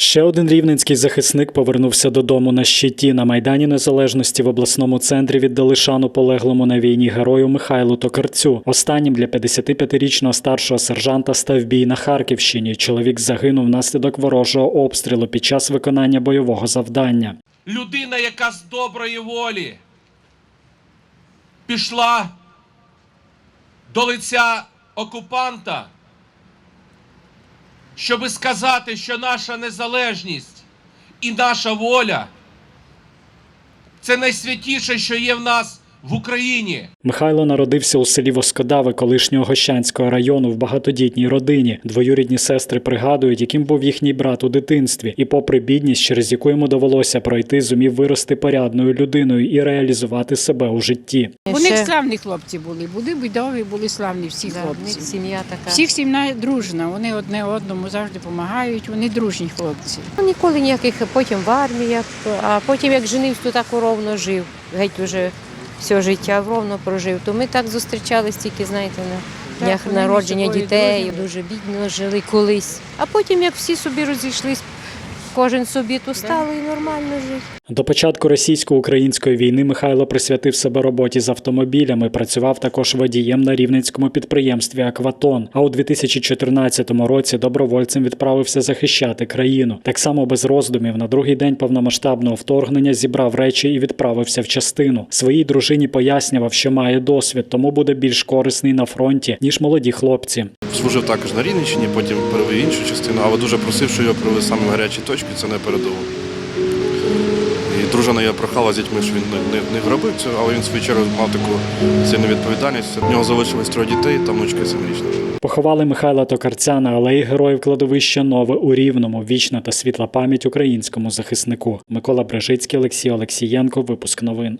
Ще один рівненський захисник повернувся додому на щиті. На Майдані Незалежності в обласному центрі віддали шану полеглому на війні герою Михайлу Токарцю. Останнім для 55-річного старшого сержанта став бій на Харківщині. Чоловік загинув внаслідок ворожого обстрілу під час виконання бойового завдання. людина, яка з доброї волі пішла до лиця окупанта, щоби сказати, що наша незалежність і наша воля це найсвятіше, що є в нас в Україні. Михайло народився у селі Воскодави колишнього Гощанського району в багатодітній родині. Двоюрідні сестри пригадують, яким був їхній брат у дитинстві, і, попри бідність, через яку йому довелося пройти, зумів вирости порядною людиною і реалізувати себе у житті. Вони Ще- славні хлопці були, були бідові, були славні всі Да, хлопці. сім'я така. Всіх сім'я дружна, вони одне одному завжди допомагають, вони дружні хлопці. Ну, Ніколи ніяких, потім в армії, як, а потім як женився, то так ровно жив. Геть уже все життя ровно прожив. То ми так зустрічались тільки, знаєте, на днях народження дітей. Дуже бідно жили колись. А потім, як всі собі розійшлись, кожен собі, то стало і нормально жити. До початку російсько-української війни Михайло присвятив себе роботі з автомобілями. Працював також водієм на рівненському підприємстві Акватон. А у 2014 році добровольцем відправився захищати країну. Так само без роздумів на другий день повномасштабного вторгнення зібрав речі і відправився в частину. Своїй дружині пояснював, що має досвід, тому буде більш корисний на фронті ніж молоді хлопці. Служив також на Рівненщині, потім перевів іншу частину, але дуже просив, що його привели саме в гарячі точки, це не передову. І дружина його прохала з дітьми, що він не, не, робив цього, але він в свою чергу мав таку сильну відповідальність. В нього залишилось троє дітей та внучка семирічна. Поховали Михайла Токарця на алеї героїв кладовища Нове у Рівному. Вічна та світла пам'ять українському захиснику. Микола Брежицький, Олексій Олексієнко. Випуск новин.